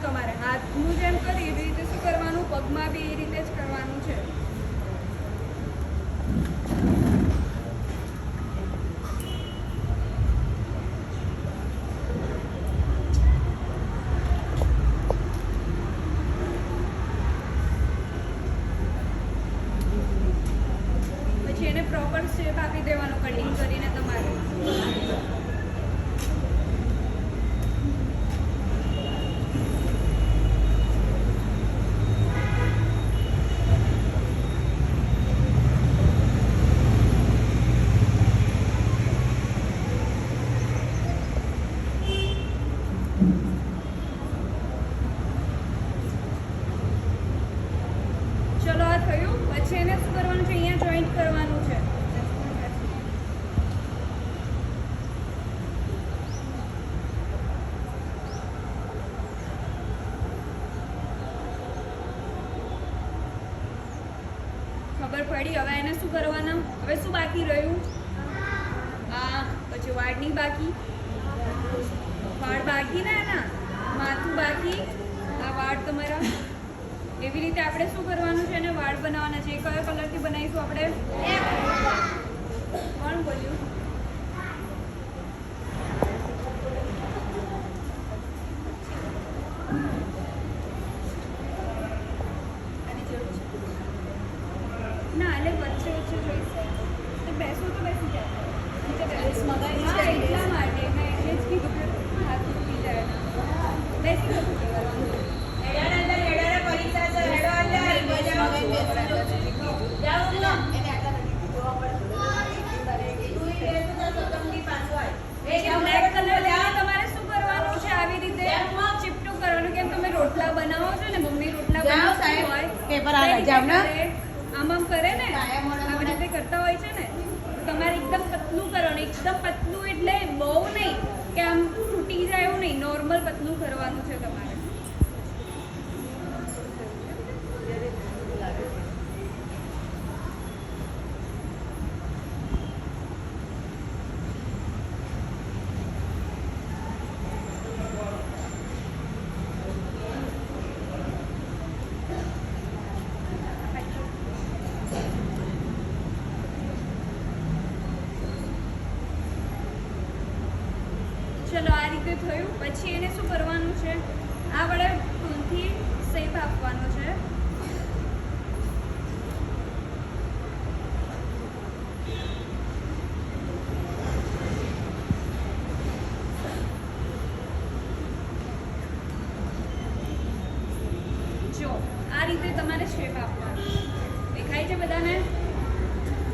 તમારે હાથનું જેમ કરી એવી રીતે શું કરવાનું? પગમાં બી એ રીતે જ કરવાનું છે. પછી એને શું કરવાનું છે? અહીંયા જોઈન્ટ કરવાનું છે. ખબર પડી? હવે એને શું કરવાના? હવે શું બાકી રહ્યું? આ, પછી વાળની બાકી? વાળ બાકી ને એના? માથું બાકી? આ વાળ તમારા? એવી રીતે આપણે શું કરવાનું છે અને વાળ બનાવવાના છે? કયો કલરથી બનાવીશું આપણે? કોણ બોલ્યું આની જરૂર છે ના એટલે વચ્ચે વચ્ચે જોઈશે તો બેસો તો બેસી જાય નીચે બેસો. હા એટલા માટે મેં એટલે જ કીધું કે હાથ તૂટી જાય બેસી જતું રહેવાનું. બ્લેક કલર તમારે શું કરવાનું છે આવી રીતે ચીપટું કરવાનું કેમ તમે રોટલા બનાવો છો ને મમ્મી રોટલા જાઓ બનાવતી સાહેબ, હોય પેપર આલે, રીતે ને. આમ આમ કરે ને આવી રીતે કરતા હોય છે ને તમારે એકદમ પતલું કરવાનું એકદમ પતલું એટલે બહુ નહીં કે આમ તૂટી જાય એવું નહીં નોર્મલ પતલું કરવાનું છે તમારે ચલો આ રીતે થયું. પછી એને શું કરવાનું છે? આ વડે ફૂલથી શેપ આપવાનો છે. જો, આ રીતે તમારે શેપ આપવાનો દેખાય છે બધાને?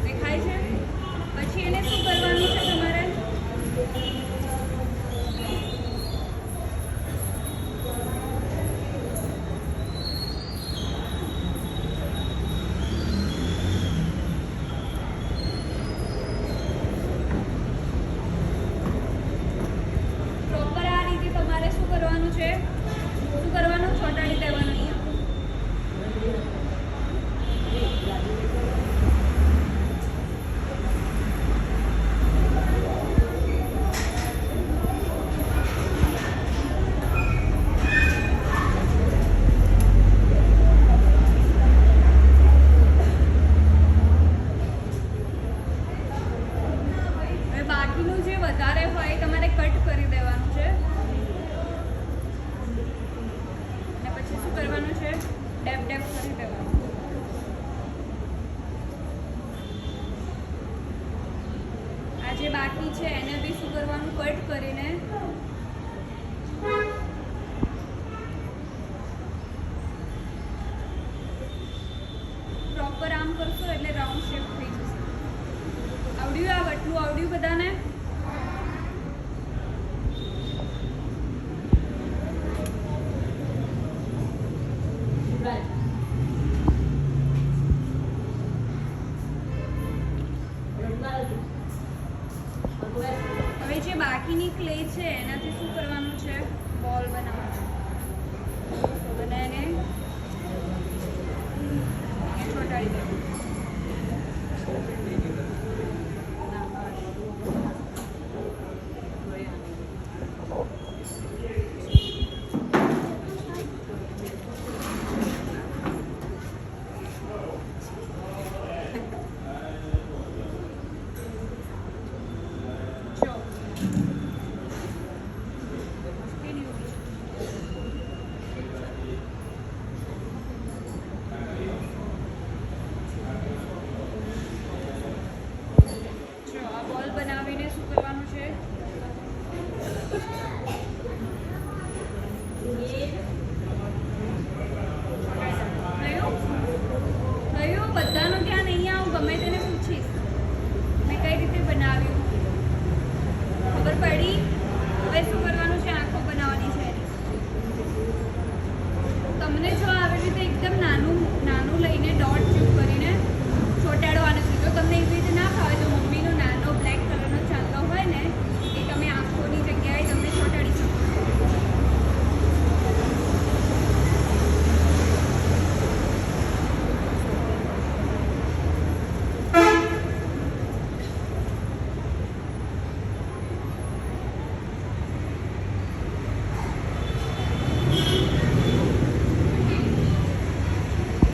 દેખાય છે? પછી એને શું કરવાનું છે તમારે પ્રોપર આ રીતે તમારે શું કરવાનું છે શું કરવાનું ચોંટાડી દેવાનું અહીંયા હવે બાકીનું જે વધારે હોય તમારે કટ કરી દેવાનું છે. અને પછી શું કરવાનું છે? ડેપ ડેપ કરી દેવાનું. આ જે બાકી છે એને બી શું કરવાનું? કટ કરીને. પ્રોપર આમ કરશો એટલે રાઉન્ડ શેપ થઈ જશે. આવડ્યું આ વટલું આવડ્યું બધાને? બાકીની ક્લે છે એનાથી શું કરવાનું છે? બોલ બનાવવાનો. તો મને એને ચોંટાડી દેવું